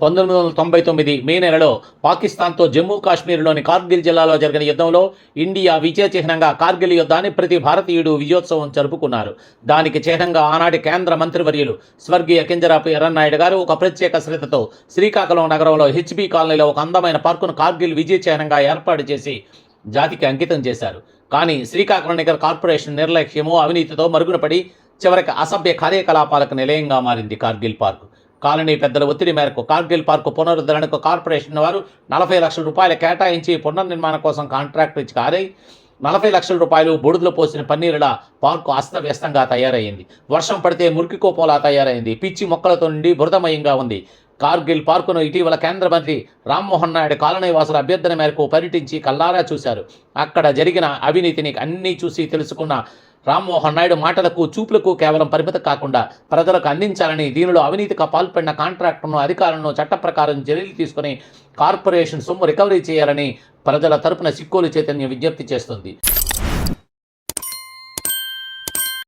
పంతొమ్మిది వందల తొంభై తొమ్మిది మే నెలలో పాకిస్తాన్తో జమ్మూ కాశ్మీర్లోని కార్గిల్ జిల్లాలో జరిగిన యుద్ధంలో ఇండియా విజయ చిహ్నంగా కార్గిల్ యుద్ధాన్ని ప్రతి భారతీయుడు విజయోత్సవం జరుపుకున్నారు. దానికి చిహ్నంగా ఆనాటి కేంద్ర మంత్రివర్యులు స్వర్గీయ కింజరాపు ఎర్రన్నాయుడు గారు ఒక ప్రత్యేక శ్రద్ధతో శ్రీకాకుళం నగరంలో హెచ్బి కాలనీలో ఒక అందమైన పార్కును కార్గిల్ విజయ చిహ్నంగా ఏర్పాటు చేసి జాతికి అంకితం చేశారు. కానీ శ్రీకాకుళం నగర కార్పొరేషన్ నిర్లక్ష్యము అవినీతితో మరుగున పడి చివరికి అసభ్య కార్యకలాపాలకు నిలయంగా మారింది కార్గిల్ పార్కు. కాలనీ పెద్దల ఒత్తిడి మేరకు కార్గిల్ పార్కు పునరుద్ధరణకు కార్పొరేషన్ వారు నలభై లక్షల రూపాయలు కేటాయించి పునర్నిర్మాణం కోసం కాంట్రాక్ట్ ఇచ్చి కారై నలభై లక్షల రూపాయలు బుడుదలో పోసిన పన్నీరుల పార్కు అస్తవ్యస్తంగా తయారైంది. వర్షం పడితే మురికి కోపంలా తయారైంది. పిచ్చి మొక్కలతో నుండి బురదమయంగా ఉంది. కార్గిల్ పార్కును ఇటీవల కేంద్ర మంత్రి రామ్మోహన్ నాయుడు కాలనీ వాసుల అభ్యర్థన మేరకు పర్యటించి కల్లారా చూశారు. అక్కడ జరిగిన అవినీతిని అన్నీ చూసి తెలుసుకున్న రామ్మోహన్ నాయుడు మాటలకు చూపులకు కేవలం పరిమితం కాకుండా ప్రజలకు అందించాలని దీనిలో అవినీతిగా పాల్పడిన కాంట్రాక్టర్ను అధికారులను చట్ట ప్రకారం చర్యలు తీసుకుని కార్పొరేషన్ సొమ్ము రికవరీ చేయాలని ప్రజల తరపున సిక్కోలు చైతన్యం విజ్ఞప్తి చేస్తుంది.